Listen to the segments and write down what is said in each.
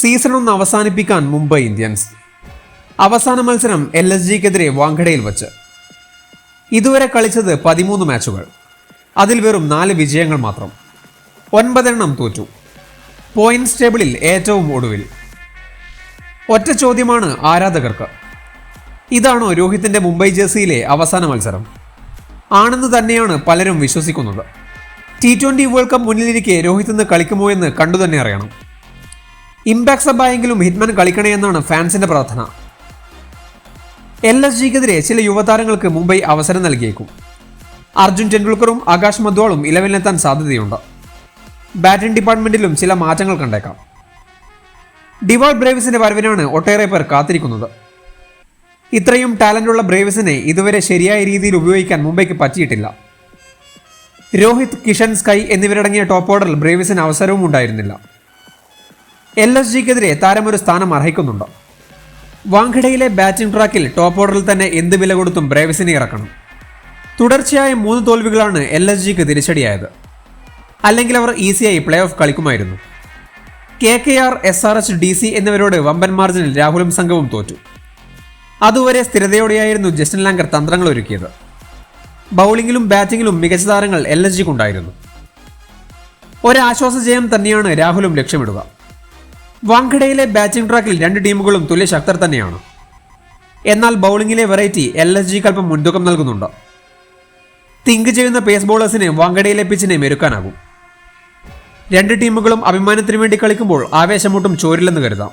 Season ഒന്ന് അവസാനിപ്പിക്കാൻ Mumbai Indians. അവസാന മത്സരം എൽ എസ് ജിക്കെതിരെ വാങ്കഡയിൽ വച്ച്. ഇതുവരെ കളിച്ചത് പതിമൂന്ന് മാച്ചുകൾ. അതിൽ വെറും നാല് വിജയങ്ങൾ മാത്രം. ഒൻപതെണ്ണം തോറ്റു. പോയിന്റ്സ് ടേബിളിൽ ഏറ്റവും ഒടുവിൽ. ഒറ്റ ചോദ്യമാണ് ആരാധകർക്ക്. ഇതാണോ രോഹിത്തിന്റെ മുംബൈ ജേഴ്സിയിലെ അവസാന മത്സരം. ആണെന്ന് തന്നെയാണ് പലരും വിശ്വസിക്കുന്നത്. ടി ട്വന്റി വേൾഡ് കപ്പ് മുന്നിലിരിക്കെ രോഹിത് ഇന്ന് കളിക്കുമോ എന്ന് കണ്ടു തന്നെ അറിയണം. ഇമ്പാക്ട് സബായെങ്കിലും ഹിറ്റ്മാൻ കളിക്കണേ എന്നാണ് ഫാൻസിന്റെ പ്രാർത്ഥന. എൽ എസ് ജിക്കെതിരെ ചില യുവതാരങ്ങൾക്ക് മുംബൈ അവസരം നൽകിയേക്കും. അർജുൻ ടെണ്ടുൽക്കറും ആകാശ് മദ്വാളും ഇലവനിലെത്താൻ സാധ്യതയുണ്ട്. ബാറ്റിംഗ് ഡിപ്പാർട്ട്മെന്റിലും ചില മാറ്റങ്ങൾ കണ്ടേക്കാം. ഡിവാൾഡ് ബ്രേവിസിന്റെ വരവിനാണ് ഒട്ടേറെ പേർ കാത്തിരിക്കുന്നത്. ഇത്രയും ടാലന്റുള്ള ബ്രേവിസിനെ ഇതുവരെ ശരിയായ രീതിയിൽ ഉപയോഗിക്കാൻ മുംബൈക്ക് പറ്റിയിട്ടില്ല. രോഹിത് കിഷൻ സ്കൈ എന്നിവരടങ്ങിയ ടോപ്പ് ഓർഡറിൽ ബ്രേവിസിന് അവസരവും ഉണ്ടായിരുന്നില്ല. എൽ എസ് ജിക്കെതിരെ താരം ഒരു സ്ഥാനം അർഹിക്കുന്നുണ്ടോ? വാങ്കഡയിലെ ബാറ്റിംഗ് ട്രാക്കിൽ ടോപ്പ് ഓർഡറിൽ തന്നെ എന്ത് വില കൊടുത്തും ബ്രേവിസിനെ ഇറക്കണം. തുടർച്ചയായ മൂന്ന് തോൽവികളാണ് എൽ എസ് ജിക്ക് തിരിച്ചടിയായത്. അല്ലെങ്കിൽ അവർ ഈസിയായി പ്ലേ ഓഫ് കളിക്കുമായിരുന്നു. K K R S R H D C എന്നിവരോട് വമ്പൻ മാർജിനിൽ രാഹുലും സംഘവും തോറ്റു. അതുവരെ സ്ഥിരതയോടെയായിരുന്നു ജസ്റ്റിൻ ലാങ്കർ തന്ത്രങ്ങൾ ഒരുക്കിയത്. ബൗളിങ്ങിലും ബാറ്റിങ്ങിലും മികച്ച താരങ്ങൾ എൽ എസ് ജിക്കുണ്ടായിരുന്നു. ഒരാശ്വാസ ജയം തന്നെയാണ് രാഹുലും ലക്ഷ്യമിടുക. വാങ്കഡയിലെ ബാറ്റിംഗ് ട്രാക്കിൽ രണ്ട് ടീമുകളും തുല്യ ശക്തർ തന്നെയാണ്. എന്നാൽ ബൗളിംഗിലെ വെറൈറ്റി എൽ എസ് ജിക്ക് അല്പം മുൻതൂക്കം നൽകുന്നുണ്ട്. തിങ്ക് ചെയ്യുന്ന പേസ് ബോളേഴ്സിന് വാങ്കഡയിലെ പിച്ചിനെ മെരുക്കാനാകും. രണ്ട് ടീമുകളും അഭിമാനത്തിന് വേണ്ടി കളിക്കുമ്പോൾ ആവേശമൂട്ടും ചോരില്ലെന്ന് കരുതാം.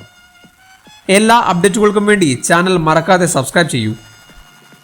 എല്ലാ അപ്ഡേറ്റുകൾക്കും വേണ്ടി ചാനൽ മറക്കാതെ സബ്സ്ക്രൈബ് ചെയ്യൂ.